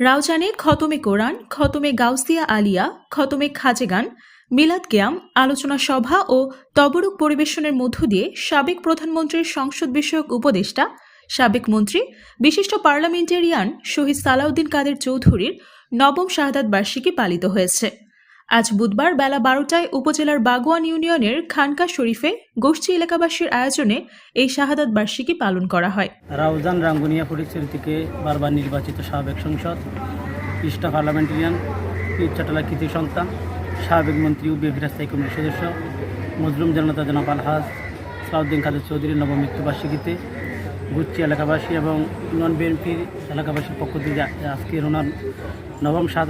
রাউজানে খতমে কোরআন, খতমে গাউসিয়া আলিয়া, খতমে খাজেগান মিলাদ কেয়াম, আলোচনা সভা ও তবরুক পরিবেশনের মধ্য দিয়ে সাবেক প্রধানমন্ত্রীর সংসদ বিষয়ক উপদেষ্টা, সাবেক মন্ত্রী, বিশিষ্ট পার্লামেন্টেরিয়ান শহীদ সালাউদ্দিন কাদের চৌধুরীর নবম শাহাদ বার্ষিকী পালিত হয়েছে। আজ বুধবার বেলা বারোটায় উপজেলার বাগোয়ান ইউনিয়নের খানকা শরীফে গোষ্ঠী এলাকাবাসীর আয়োজনে এই শাহাদাত বার্ষিকী পালন করা হয়। রাউজান রাঙ্গুনিয়া পরিচয় থেকে বারবার নির্বাচিত সাবেক সংসদ, ইস্টা পার্লামেন্টারিয়ান পীর চটলা কৃতি সন্তান, সাবেক মন্ত্রী ও বিএনপির স্থায়ী কমিটির সদস্য, মজলুম জনতা জনাব আলহাজ, সাউদ্দিন কাদের চৌধুরীর নবমৃত্যুবার্ষিকীতে গুচ্ছি এলাকাবাসী এবং নন বিএনপির এলাকাবাসীর পক্ষ থেকে আজকের ওনার নবম শাহাদ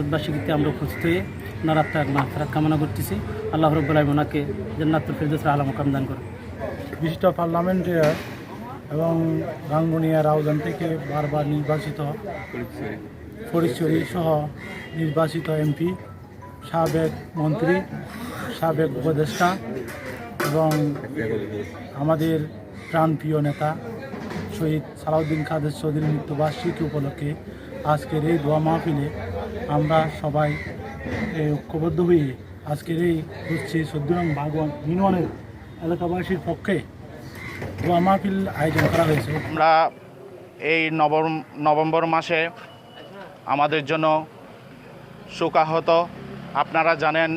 আমরা উপস্থিত হয়ে ওনার আত্মার মাফরাত কামনা করতেছি। আল্লাহ রব্বুল আলম ওনাকে জান্নাতুল ফিরদৌস আলম কামদান করুন। বিশিষ্ট পার্লামেন্টেরিয়ার এবং রাঙ্গুনিয়া, রাউজান থেকে বারবার নির্বাচিত পরিচয় সহ নির্বাচিত এমপি, সাবেক মন্ত্রী, সাবেক উপদেষ্টা এবং আমাদের প্রাণপ্রিয় নেতা শহীদ সালাউদ্দিন কাদের চৌধুরীর মৃত্যুবার্ষিকী উপলক্ষে আজকের এই দোয়া মাহফিলে আমরা সবাই ঐক্যবদ্ধ হয়ে আজকের এই হচ্ছে সদ্যুরাম বাগওয়ান ইউনিয়নের এলাকাবাসীর পক্ষে দোয়া মাহফিল আয়োজন করা হয়েছে। আমরা এই নবম, নভেম্বর মাসে আমাদের জন্য শোকাহত। আপনারা জানেন,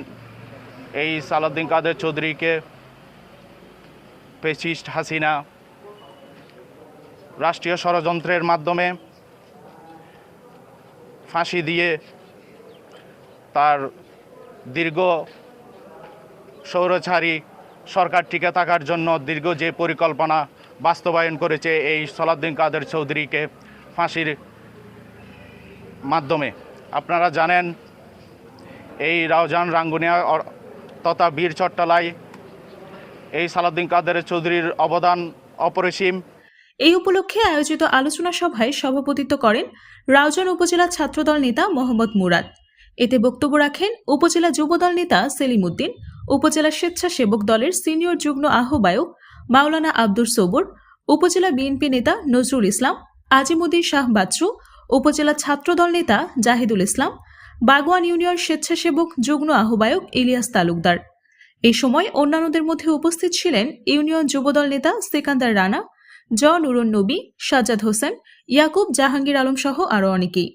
এই সালাউদ্দিন কাদের চৌধুরীকে পেসিস্ট হাসিনা রাষ্ট্রীয় ষড়যন্ত্রের মাধ্যমে ফাঁসি দিয়ে তার দীর্ঘ সৌরছাড়ি সরকার টিকে থাকার জন্য দীর্ঘ যে পরিকল্পনা বাস্তবায়ন করেছে এই সলাদ্দিন কাদের চৌধুরীকে ফাঁসির মাধ্যমে। আপনারা জানেন, এই রাউজান, রাঙ্গুনিয়া তথা বীর চট্টলায় এই সালাউদ্দিন কাদের চৌধুরীর অবদান অপরিসীম। এই উপলক্ষে আয়োজিত আলোচনা সভায় সভাপতিত্ব করেন রাউজান উপজেলা ছাত্রদল নেতা মোহাম্মদ মুরাদ। এতে বক্তব্য রাখেন উপজেলা যুবদল নেতা সেলিম উদ্দিন উপজেলা স্বেচ্ছাসেবক দলের সিনিয়র যুগ্ম আহ্বায়ক মাওলানা আব্দুর সবুর, উপজেলা বিএনপি নেতা নজরুল ইসলাম, আজিমুদ্দিন শাহ বাচ্চু, উপজেলা ছাত্রদল নেতা জাহিদুল ইসলাম, বাগওয়ান ইউনিয়ন স্বেচ্ছাসেবক যুগ্ম আহ্বায়ক ইলিয়াস তালুকদার। এই সময় অন্যান্যদের মধ্যে উপস্থিত ছিলেন ইউনিয়ন যুবদল নেতা সিকান্দার রানা জ নুরুন নবী সাজ্জাদ হোসেন ইয়াকুব জাহাঙ্গীর আলম সহ আরও অনেকেই।